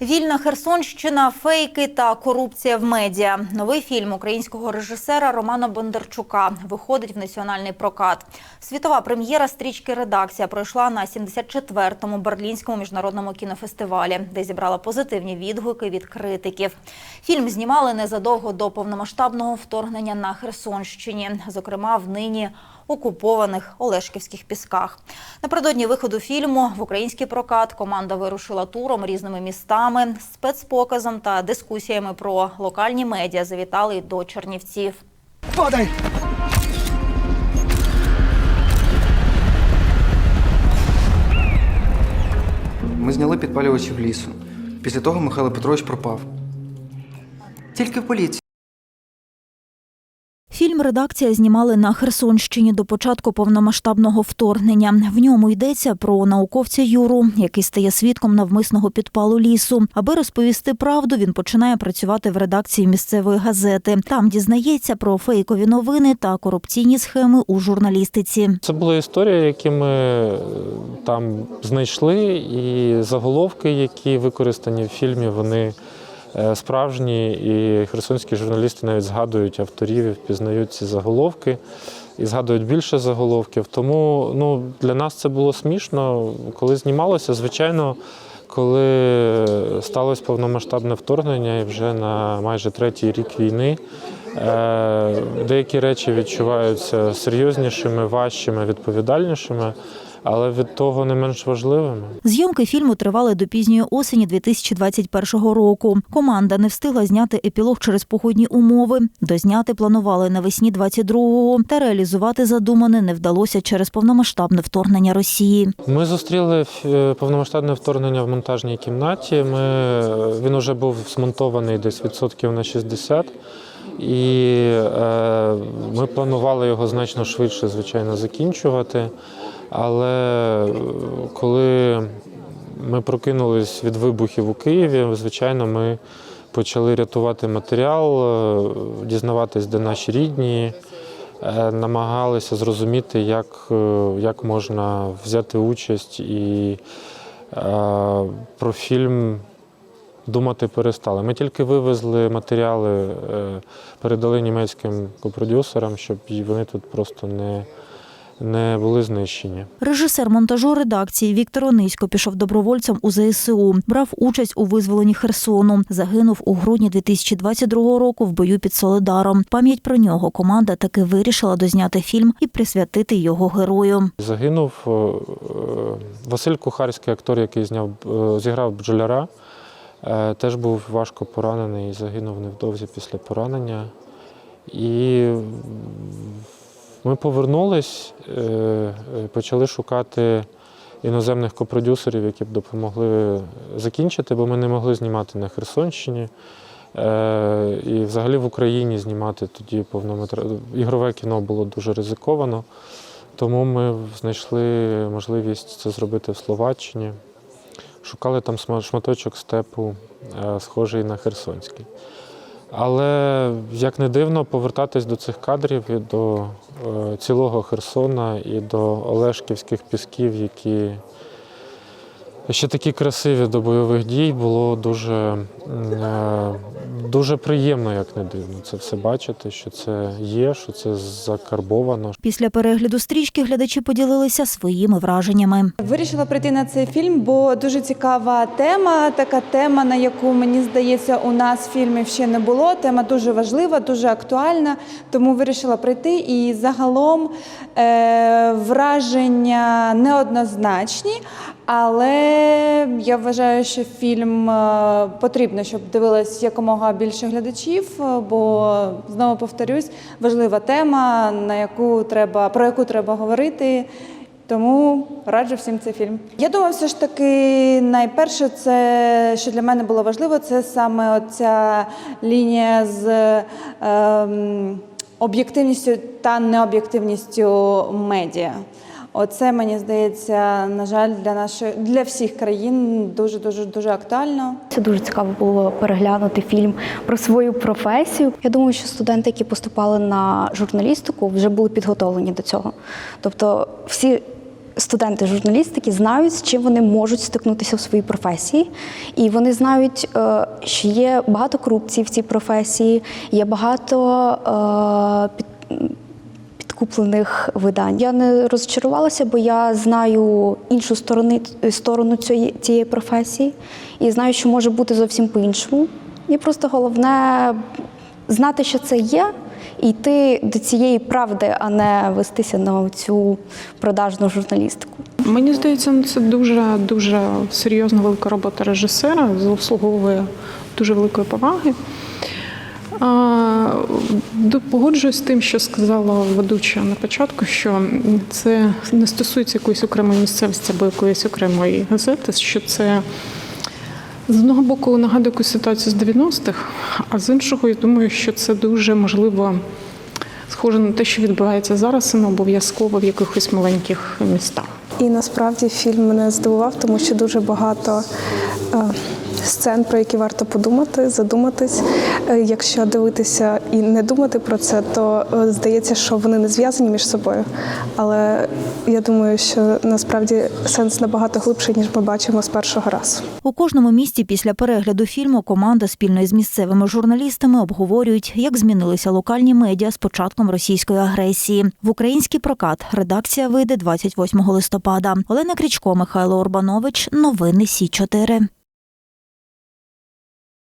Вільна Херсонщина, фейки та корупція в медіа. Новий фільм українського режисера Романа Бондарчука виходить в національний прокат. Світова прем'єра стрічки Редакція пройшла на 74-му Берлінському міжнародному кінофестивалі, де зібрала позитивні відгуки від критиків. Фільм знімали незадовго до повномасштабного вторгнення на Херсонщині, зокрема в нині окупованих Олешківських пісках. Напередодні виходу фільму в український прокат команда вирушила туром різними містами, спецпоказом та дискусіями про локальні медіа завітали до Чернівців. Падай! Ми зняли підпалювачів лісу. Після того Михайло Петрович пропав. Тільки в поліції. Фільм редакція знімали на Херсонщині до початку повномасштабного вторгнення. В ньому йдеться про науковця Юру, який стає свідком навмисного підпалу лісу. Аби розповісти правду, він починає працювати в редакції місцевої газети. Там дізнається про фейкові новини та корупційні схеми у журналістиці. Це були історії, які ми е, там знайшли, і заголовки, які використані в фільмі, вони справжні. І херсонські журналісти навіть згадують авторів, впізнають ці заголовки і згадують більше заголовків. Тому ну, для нас це було смішно, коли знімалося. Звичайно, коли сталося повномасштабне вторгнення і вже на майже третій рік війни. Е, Деякі речі відчуваються серйознішими, важчими, відповідальнішими, але від того не менш важливими. Зйомки фільму тривали до пізньої осені 2021 року. Команда не встигла зняти епілог через погодні умови. Дозняти планували навесні 22-го, та реалізувати задумане не вдалося через повномасштабне вторгнення Росії. Ми зустріли е, повномасштабне вторгнення в монтажній кімнаті. Ми, він вже був змонтований десь відсотків на 60. І е, ми планували його значно швидше, звичайно, закінчувати. Але е, коли ми прокинулись від вибухів у Києві, звичайно, ми почали рятувати матеріал, е, дізнаватись, де наші рідні, е, намагалися зрозуміти, як, як можна взяти участь і про фільм думати перестали. Ми тільки вивезли матеріали, передали німецьким копродюсерам, щоб вони тут просто не, не були знищені. Режисер монтажу редакції Віктор Онисько пішов добровольцем у ЗСУ, брав участь у визволенні Херсону. Загинув у грудні 2022 року в бою під Соледаром. Пам'ять про нього команда таки вирішила дозняти фільм і присвятити його герою. Загинув е, е, Василь Кухарський, актор, який зняв, е, зіграв бджоляра. Теж був важко поранений і загинув невдовзі після поранення. І ми повернулись, е, е, почали шукати іноземних копродюсерів, які б допомогли закінчити, бо ми не могли знімати на Херсонщині. Е, І взагалі в Україні знімати тоді повнометра... ігрове кіно було дуже ризиковано. Тому ми знайшли можливість це зробити в Словаччині. Шукали там шматочок степу, схожий на Херсонський. Але, як не дивно, повертатись до цих кадрів і до е, цілого Херсона і до Олешківських пісків, які ще такі красиві до бойових дій, було дуже, е, дуже приємно, як не дивно, це все бачити, що це є, що це закарбовано, Після перегляду стрічки глядачі поділилися своїми враженнями. Вирішила прийти на цей фільм, бо дуже цікава тема. Така тема, на яку мені здається, у нас фільмів ще не було. Тема дуже важлива, дуже актуальна. Тому вирішила прийти. І загалом е, враження неоднозначні. Але я вважаю, що фільм е, потрібно, щоб дивилось якомога більше глядачів, е, бо знову повторюсь, важлива тема, на яку треба про яку треба говорити. Тому раджу всім цей фільм. Я думаю, все ж таки, найперше, це що для мене було важливо, це саме оця лінія з ем, об'єктивністю та необ'єктивністю медіа. Оце мені здається, на жаль, для нашої для всіх країн дуже дуже дуже актуально. Це дуже цікаво було переглянути фільм про свою професію. Я думаю, що студенти, які поступали на журналістику, вже були підготовлені до цього. Тобто, всі студенти журналістики знають, з чим вони можуть стикнутися в своїй професії, і вони знають, е, що є багато корупції в цій професії, є багато е, під, підкуплених видань. Я не розчарувалася, бо я знаю іншу сторони, сторону цієї, цієї професії і знаю, що може бути зовсім по-іншому. І просто головне знати, що це є, і йти до цієї правди, а не вестися на цю продажну журналістику. Мені здається, ну, це дуже дуже серйозна велика робота режисера, заслуговує дуже великої поваги. Погоджуюсь з тим, що сказала ведуча на початку, що це не стосується якоїсь окремої місцевості або якоїсь окремої газети, що це з одного боку нагадує якусь ситуацію з 90-х, а з іншого, я думаю, що це дуже можливо схоже на те, що відбувається зараз, і не обов'язково в якихось маленьких містах. І насправді фільм мене здивував, тому що дуже багато е, сцен, про які варто подумати, задуматись. Е, якщо дивитися і не думати про це, то е, здається, що вони не зв'язані між собою. Але я думаю, що насправді сенс набагато глибший, ніж ми бачимо з першого разу. У кожному місті після перегляду фільму команда спільно із місцевими журналістами обговорюють, як змінилися локальні медіа з початком російської агресії. В український прокат редакція вийде 28 листопада. Олена Крічко, Михайло Урбанович. Новини Сі 4